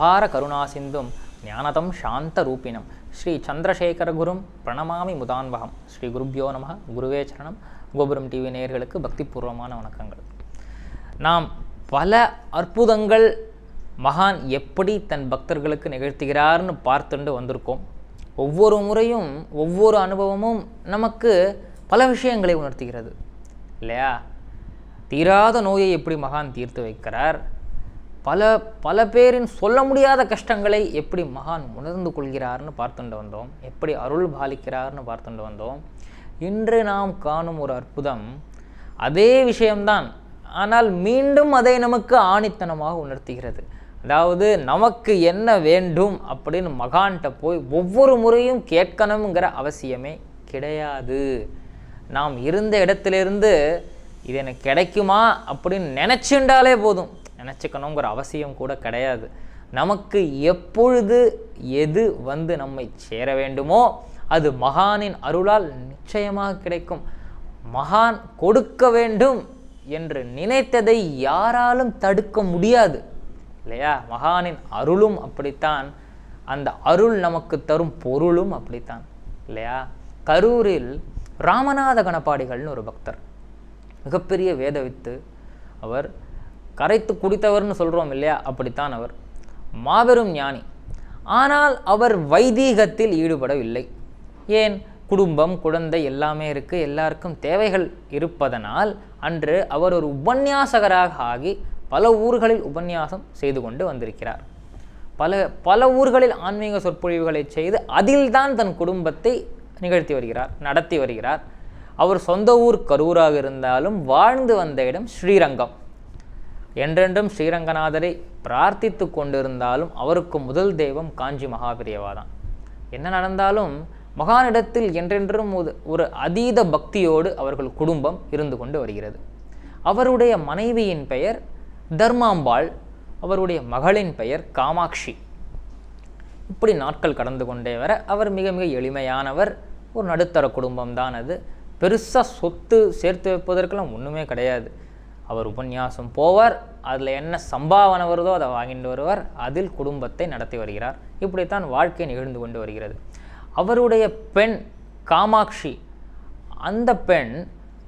அபார கருணா சிந்தும் ஞானதம் சாந்த ரூபிணம் ஸ்ரீ சந்திரசேகர குரும் பிரணமாமி முதான்வகம். ஸ்ரீ குருப்யோ நம குருவே சரணம். கோபுரம் டிவி நேயர்களுக்கு பக்திபூர்வமான வணக்கங்கள். நாம் பல அற்புதங்கள் மகான் எப்படி தன் பக்தர்களுக்கு நிகழ்த்துகிறார்னு பார்த்துண்டு வந்திருக்கோம். ஒவ்வொரு முறையும் ஒவ்வொரு அனுபவமும் நமக்கு பல விஷயங்களை உணர்த்துகிறது. இல்லையா? தீராத நோயை எப்படி மகான் தீர்த்து வைக்கிறார்? பல பல பேரின் சொல்ல முடியாத கஷ்டங்களை எப்படி மகான் உணர்ந்து கொள்கிறார்னு பார்த்துட்டு வந்தோம். எப்படி அருள் பாலிக்கிறார்னு பார்த்துட்டு வந்தோம். இன்று நாம் காணும் ஒரு அற்புதம் அதே விஷயம்தான். ஆனால் மீண்டும் அதை நமக்கு ஆணித்தனமாக உணர்த்துகிறது. அதாவது நமக்கு என்ன வேண்டும் அப்படின்னு மகான்கிட்ட போய் ஒவ்வொரு முறையும் கேட்கணுங்கிற அவசியமே கிடையாது. நாம் இருந்த இடத்திலிருந்து இது எனக்கு கிடைக்குமா அப்படின்னு நினச்சிண்டாலே போதும். நினச்சிக்கணுங்கிற அவசியம் கூட கிடையாது. நமக்கு எப்பொழுது எது வந்து நம்மை சேர வேண்டுமோ அது மகானின் அருளால் நிச்சயமாக கிடைக்கும். மகான் கொடுக்க வேண்டும் என்று நினைத்ததை யாராலும் தடுக்க முடியாது. இல்லையா? மகானின் அருளும் அப்படித்தான். அந்த அருள் நமக்கு தரும் பொருளும் அப்படித்தான். இல்லையா? கரூரில் ராமநாத கணப்பாடிகள்னு ஒரு பக்தர் மிகப்பெரிய வேதவித்து அவர் கரைத்து குடித்தவர்னு சொல்கிறோம் இல்லையா? அப்படித்தான் அவர். மாபெரும் ஞானி. ஆனால் அவர் வைதீகத்தில் ஈடுபடவில்லை. ஏன்? குடும்பம் குழந்தை எல்லாமே இருக்குது எல்லாருக்கும் தேவைகள் இருப்பதனால் அன்று அவர் ஒரு உபன்யாசகராக ஆகி பல ஊர்களில் உபன்யாசம் செய்து கொண்டு வந்திருக்கிறார். பல பல ஊர்களில் ஆன்மீக சொற்பொழிவுகளை செய்து அதில்தான் தன் குடும்பத்தை நிகழ்த்தி வருகிறார் நடத்தி வருகிறார். அவர் சொந்த ஊர் கரூராக இருந்தாலும் வாழ்ந்து வந்த இடம் ஸ்ரீரங்கம். என்றென்றும் ஸ்ரீரங்கநாதரை பிரார்த்தித்து கொண்டிருந்தாலும் அவருக்கு முதல் தெய்வம் காஞ்சி மகாபிரியவா தான் என்ன நடந்தாலும் மகானிடத்தில் என்றென்றும் ஒரு- ஒரு அதீத பக்தியோடு அவர்கள் குடும்பம் இருந்து கொண்டு வருகிறது. அவருடைய மனைவியின் பெயர் தர்மாம்பாள் அவருடைய மகளின் பெயர் காமாட்சி. இப்படி நாட்கள் கடந்து கொண்டே வர அவர் மிக மிக எளிமையானவர் ஒரு நடுத்தர குடும்பம் தான் அது. பெருசாக சொத்து சேர்த்து வைப்பதற்கெல்லாம் ஒன்றுமே கிடையாது. அவர் உபன்யாசம் போவார் அதில் என்ன சம்பாவனை வருதோ அதை வாங்கிட்டு வருவார் அதில் குடும்பத்தை நடத்தி வருகிறார். இப்படித்தான் வாழ்க்கை நிகழ்ந்து கொண்டு வருகிறது. அவருடைய பெண் காமாட்சி அந்த பெண்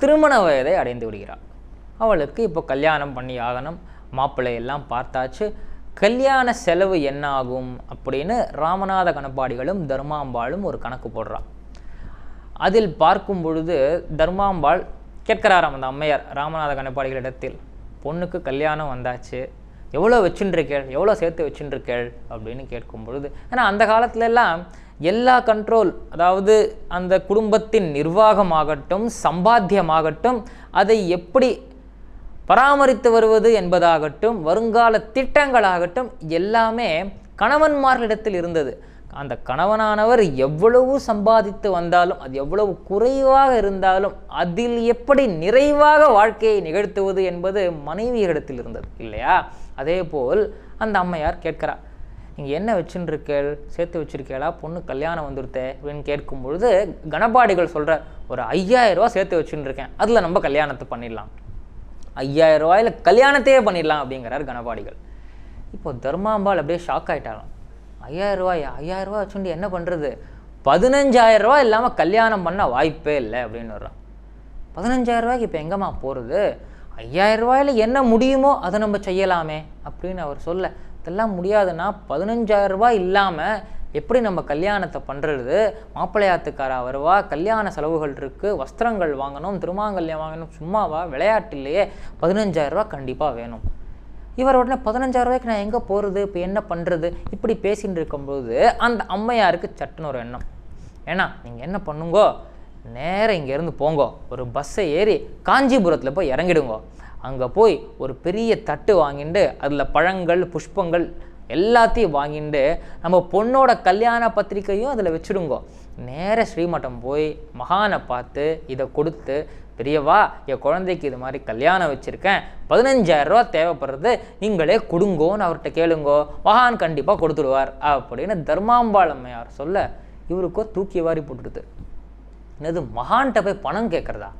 திருமண வயதை அடைந்து விடுகிறார் அவளுக்கு இப்போ கல்யாணம் பண்ணி ஆகணும் மாப்பிள்ளை எல்லாம் பார்த்தாச்சு. கல்யாண செலவு என்ன ஆகும் அப்படின்னு ராமநாத கணப்பாடிகளும் தர்மாம்பாளும் ஒரு கணக்கு போடுறான் அதில் பார்க்கும் பொழுது தர்மாம்பாள் கேட்கிறாராம் அந்த அம்மையார் ராமநாத கணப்பாடிகளிடத்தில் பொண்ணுக்கு கல்யாணம் வந்தாச்சு. எவ்வளோ வச்சுருக்கேள் எவ்வளோ சேர்த்து வச்சுருக்கேள் அப்படின்னு கேட்கும் பொழுது ஏன்னா அந்த காலத்துலலாம் எல்லா கண்ட்ரோல் அதாவது அந்த குடும்பத்தின் நிர்வாகமாகட்டும் சம்பாத்தியமாகட்டும் அதை எப்படி பராமரித்து வருவது என்பதாகட்டும் வருங்கால திட்டங்களாகட்டும் எல்லாமே கணவன்மார்களிடத்தில் இருந்தது. அந்த கணவனானவர் எவ்வளவு சம்பாதித்து வந்தாலும் அது எவ்வளவு குறைவாக இருந்தாலும் அதில் எப்படி நிறைவாக வாழ்க்கையை நிகழ்த்துவது என்பது மனைவியரிடத்தில் இருந்தது இல்லையா? அதே போல் அந்த அம்மையார் கேட்கிறார் நீங்கள் என்ன வச்சுருக்கேள்? சேர்த்து வச்சிருக்கேளா? பொண்ணு கல்யாணம் வந்துருத்தே? அப்படின்னு கேட்கும் பொழுது கணபாடிகள் சொல்கிற ஒரு ஐயாயிரரூவா சேர்த்து வச்சுருக்கேன் அதில் நம்ம கல்யாணத்தை பண்ணிடலாம். ஐயாயிரம் ரூபாயில் கல்யாணத்தையே பண்ணிடலாம் அப்படிங்கிறார் கணபாடிகள். இப்போ தர்மாம்பாள் அப்படியே ஷாக் ஆயிட்டாலாம் ஐயாயிரரூவாயா? ஐயாயிரரூவா ஐயாயிரம் வச்சுட்டு என்ன பண்ணுறது பதினஞ்சாயிரரூவா இல்லாமல் கல்யாணம் பண்ண வாய்ப்பே இல்லை அப்படின்னு வர்றான். பதினஞ்சாயிரரூவாய்க்கு இப்போ எங்கம்மா போகிறது ஐயாயிரரூவாயில் என்ன முடியுமோ அதை நம்ம செய்யலாமே அப்படின்னு அவர் சொல்ல இதெல்லாம் முடியாதுன்னா பதினஞ்சாயிரரூபா இல்லாமல் எப்படி நம்ம கல்யாணத்தை பண்ணுறது மாப்பிள்ளையாத்துக்காரா வருவா? கல்யாண செலவுகள் இருக்குது வஸ்திரங்கள் வாங்கணும் திருமாங்கல்யம் வாங்கணும் சும்மாவா? விளையாட்டு இல்லையே. கண்டிப்பாக வேணும். இவர் உடனே பதினஞ்சாயிரரூவாய்க்கு நான் எங்கே போகிறது இப்போ என்ன பண்ணுறது இப்படி பேசின்னு இருக்கும்போது அந்த அம்மையாருக்கு சட்டுன்னு ஒரு எண்ணம். ஏன்னா நீங்கள் என்ன பண்ணுங்கோ? நேராக இங்கேருந்து போங்கோ. ஒரு பஸ்ஸை ஏறி காஞ்சிபுரத்தில் போய் இறங்கிடுங்கோ. அங்கே போய் ஒரு பெரிய தட்டு வாங்கிட்டு அதில் பழங்கள் புஷ்பங்கள் எல்லாத்தையும் வாங்கிட்டு நம்ம பொண்ணோட கல்யாண பத்திரிக்கையும் அதில் வச்சுடுங்கோ. நேர ஸ்ரீமட்டம் போய் மகானை பார்த்து இதை கொடுத்து பெரியவா என் குழந்தைக்கு இது மாதிரி கல்யாணம் வச்சுருக்கேன் பதினஞ்சாயிரம் ரூபா தேவைப்படுறது நீங்களே கொடுங்கோன்னு அவர்கிட்ட கேளுங்கோ மகான் கண்டிப்பாக கொடுத்துடுவார் அப்படின்னு தர்மாம்பாள் அம்மையார் சொல்ல இவருக்கோ தூக்கி வாரி போட்டுடுது. என்னது மகான்கிட்ட போய் பணம் கேட்குறதா?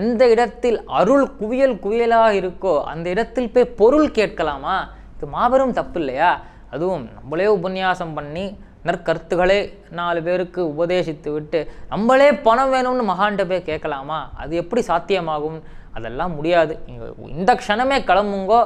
எந்த இடத்தில் அருள் குவியல் குவியலாக இருக்கோ அந்த இடத்தில் போய் பொருள் கேட்கலாமா? இது மாபெரும் தப்பு இல்லையா? அதுவும் நம்மளே உபன்யாசம் பண்ணி நற்கருத்துக்களே நாலு பேருக்கு உபதேசித்து விட்டு நம்மளே பணம் வேணும்னு மகான்கிட்ட போய் கேட்கலாமா? அது எப்படி சாத்தியமாகும்? அதெல்லாம் முடியாது. இங்கே இந்த க்ஷணமே கிளம்புங்கோ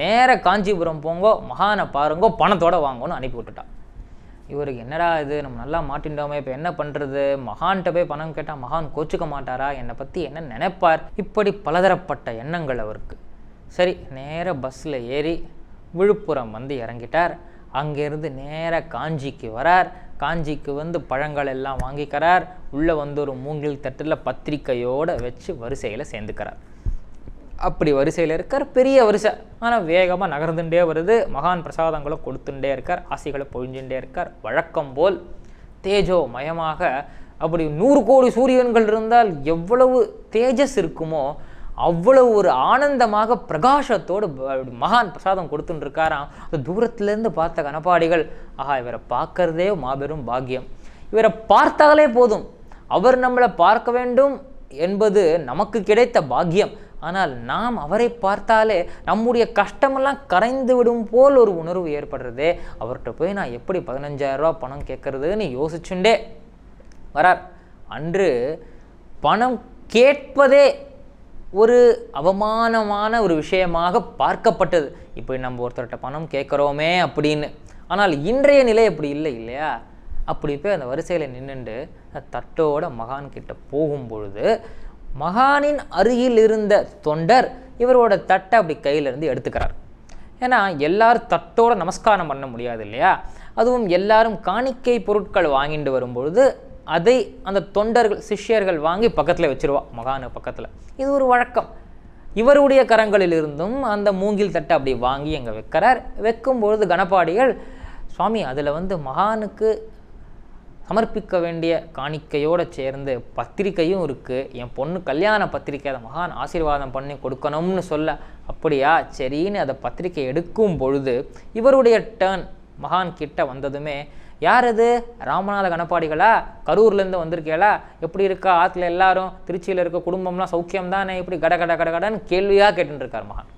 நேர காஞ்சிபுரம் போங்கோ மகானை பாருங்கோ பணத்தோட வாங்கோன்னு அனுப்பி விட்டுட்டான் இவருக்கு என்னடா இது? நம்ம நல்லா மாட்டின்றோமே இப்போ என்ன பண்ணுறது மகான்கிட்ட போய் பணம் கேட்டால் மகான் கோச்சுக்க மாட்டாரா? என்னை பற்றி என்ன நினைப்பார்? இப்படி பலதரப்பட்ட எண்ணங்கள் அவருக்கு. சரி நேர பஸ்ஸில் ஏறி விழுப்புரம் வந்து இறங்கிட்டார். அங்கேருந்து நேராக காஞ்சிக்கு வரார். காஞ்சிக்கு வந்து பழங்கள் எல்லாம் வாங்கிக்கிறார். உள்ளே வந்து ஒரு மூங்கில் தட்டில் பத்திரிக்கையோடு வச்சு வரிசையில் சேர்ந்துக்கிறார். அப்படி வரிசையில் இருக்கார். பெரிய வரிசை. ஆனால் வேகமாக நகர்ந்துட்டே வருது. மகான் பிரசாதங்களை கொடுத்துட்டே இருக்கார். ஆசைகளை பொழிஞ்சுட்டே இருக்கார். வழக்கம் போல் தேஜோ மயமாக அப்படி நூறு கோடி சூரியன்கள் இருந்தால் எவ்வளவு தேஜஸ் இருக்குமோ அவ்வளவு ஒரு ஆனந்தமாக பிரகாசத்தோடு மகான் பிரசாதம் கொடுத்துட்டு இருக்காராம் அது தூரத்துலேருந்து பார்த்த கனப்பாடிகள் ஆஹா இவரை பார்க்கறதே மாபெரும் பாக்கியம். இவரை பார்த்தாலே போதும். அவர் நம்மளை பார்க்க வேண்டும் என்பது நமக்கு கிடைத்த பாக்கியம். ஆனால் நாம் அவரை பார்த்தாலே நம்முடைய கஷ்டமெல்லாம் கரைந்து விடும் போல் ஒரு உணர்வு ஏற்படுறதே. அவர்கிட்ட போய் நான் எப்படி பதினஞ்சாயிரரூபா பணம் கேட்குறதுன்னு யோசிச்சுண்டே வரார். அன்று பணம் கேட்பதே ஒரு அவமானமான ஒரு விஷயமாக பார்க்கப்பட்டது. இப்படி நம்ம ஒருத்தர்கிட்ட பணம் கேட்குறோமே அப்படின்னு. ஆனால் இன்றைய நிலை அப்படி இல்லை இல்லையா? அப்படி போய் அந்த வரிசையில் நின்றுண்டு தட்டோட மகான் கிட்ட போகும் பொழுது மகானின் அருகில் இருந்த தொண்டர் இவரோட தட்டை அப்படி கையிலிருந்து எடுத்துக்கிறார். ஏன்னா எல்லாரும் தட்டோட நமஸ்காரம் பண்ண முடியாது இல்லையா? அதுவும் எல்லாரும் காணிக்கை பொருட்கள் வாங்கிட்டு வரும்பொழுது அதை அந்த தொண்டர்கள் சிஷ்யர்கள் வாங்கி பக்கத்தில் வச்சுருவா மகானு பக்கத்தில். இது ஒரு வழக்கம். இவருடைய கரங்களிலிருந்தும் அந்த மூங்கில் தட்டை அப்படி வாங்கி அங்கே வைக்கிறார். வைக்கும்பொழுது கணப்பாடிகள் சுவாமி அதில் வந்து மகானுக்கு சமர்ப்பிக்க வேண்டிய காணிக்கையோடு சேர்ந்து பத்திரிக்கையும் இருக்குது என் பொண்ணு கல்யாண பத்திரிக்கை அதை மகான் ஆசீர்வாதம் பண்ணி கொடுக்கணும்னு சொல்ல அப்படியா? சரின்னு அதை பத்திரிக்கை எடுக்கும் பொழுது இவருடைய டேர்ன் மகான் கிட்ட வந்ததுமே யார் அது ராமநாத கணப்பாடிகளா? கரூர்லேருந்து வந்திருக்கேளா? எப்படி இருக்கா? ஆற்றுல எல்லாரும் திருச்சியில் இருக்க குடும்பம்லாம் சௌக்கியம் தானே? இப்படி கட கட கட கடன்னு கேள்வியாக கேட்டுருக்கார் மகான்.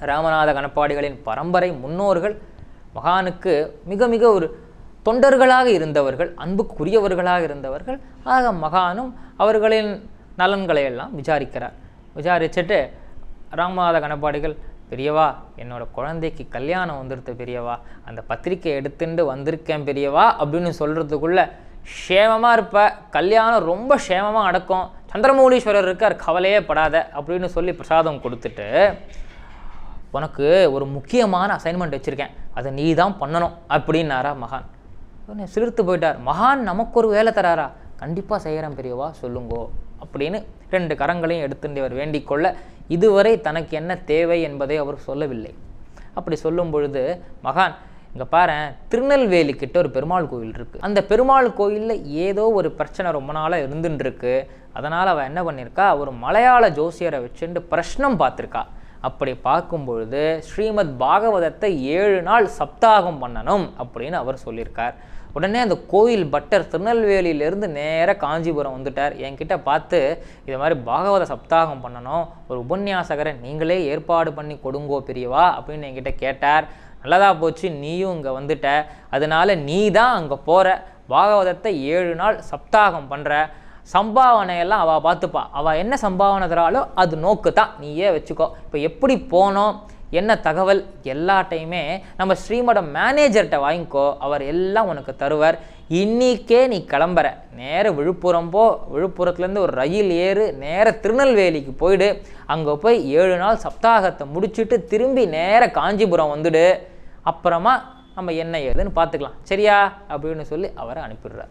ராமநாத கணப்பாடிகளின் பரம்பரை முன்னோர்கள் மகானுக்கு மிக மிக ஒரு தொண்டர்களாக இருந்தவர்கள் அன்புக்குரியவர்களாக இருந்தவர்கள். ஆக மகானும் அவர்களின் நலன்களை எல்லாம் விசாரிக்கிறார். விசாரிச்சுட்டு ராமநாத கணப்பாடிகள் பெரியவா என்னோட குழந்தைக்கு கல்யாணம் வந்துடுத்து பெரியவா அந்த பத்திரிக்கை எடுத்துட்டு வந்திருக்கேன் பெரியவா அப்படின்னு சொல்கிறதுக்குள்ளே க்ஷேமமாக இருப்ப. கல்யாணம் ரொம்ப க்ஷேமமாக நடக்கும். சந்திரமௌலீஸ்வரர் இருக்கார் கவலையே படாத அப்படின்னு சொல்லி பிரசாதம் கொடுத்துட்டு உனக்கு ஒரு முக்கியமான அசைன்மெண்ட் வச்சுருக்கேன். அதை நீ தான் பண்ணணும் அப்படின்னாரா மகான். உடனே சிலிர்த்து போயிட்டார். மகான் நமக்கு ஒரு வேலை தராரா? கண்டிப்பாக செய்கிறேன் பெரியவா சொல்லுங்கோ அப்படின்னு ரெண்டு கரங்களையும் எடுத்துட்டு அவர் வேண்டிக் கொள்ள இதுவரை தனக்கு என்ன தேவை என்பதை அவர் சொல்லவில்லை. அப்படி சொல்லும் பொழுது மகான் இங்கே பாரேன் திருநெல்வேலி கிட்ட ஒரு பெருமாள் கோயில் இருக்குது அந்த பெருமாள் கோயிலில் ஏதோ ஒரு பிரச்சனை ரொம்ப நாளாக இருந்துட்டுருக்கு அதனால் அவள் என்ன பண்ணியிருக்கா ஒரு மலையாள ஜோசியரை வச்சுட்டு பிரஷ்னம் பார்த்துருக்கா. அப்படி பார்க்கும் பொழுது ஸ்ரீமத் பாகவதத்தை ஏழு நாள் சப்தாகம் பண்ணணும் அப்படின்னு அவர் சொல்லியிருக்கார். உடனே அந்த கோயில் பட்டர் திருநெல்வேலியிலேருந்து நேராக காஞ்சிபுரம் வந்துட்டார். என்கிட்ட பார்த்து இது மாதிரி பாகவத சப்தாகம் பண்ணணும். ஒரு உபன்யாசகரை நீங்களே ஏற்பாடு பண்ணி கொடுங்கோ பெரியவா அப்படின்னு என்கிட்ட கேட்டார். நல்லதாக போச்சு நீயும் இங்கே வந்துட்ட. அதனால நீ தான் அங்கே போகிற பாகவதத்தை ஏழு நாள் சப்தாகம் பண்ணுற சம்பாவனையெல்லாம் அவள் பார்த்துப்பா. அவள் என்ன சம்பாவனை தராளோ அது நோக்கு தான் நீயே வச்சுக்கோ. இப்போ எப்படி போனோம்? என்ன தகவல் எல்லாட்டையுமே நம்ம ஸ்ரீமடம் மேனேஜர்கிட்ட வாங்கிக்கோ அவர் எல்லாம் உனக்கு தருவார். இன்னிக்கே நீ கிளம்புற. நேர விழுப்புரம் போ. விழுப்புரத்துலேருந்து ஒரு ரயில் ஏறு நேர திருநெல்வேலிக்கு போயிடு. அங்கே போய் ஏழு நாள் சப்தாகத்தை முடிச்சுட்டு திரும்பி நேர காஞ்சிபுரம் வந்துடு. அப்புறமா நம்ம என்ன ஏதுன்னு பார்த்துக்கலாம். சரியா? அப்படின்னு சொல்லி அவரை அனுப்பிடுறார்.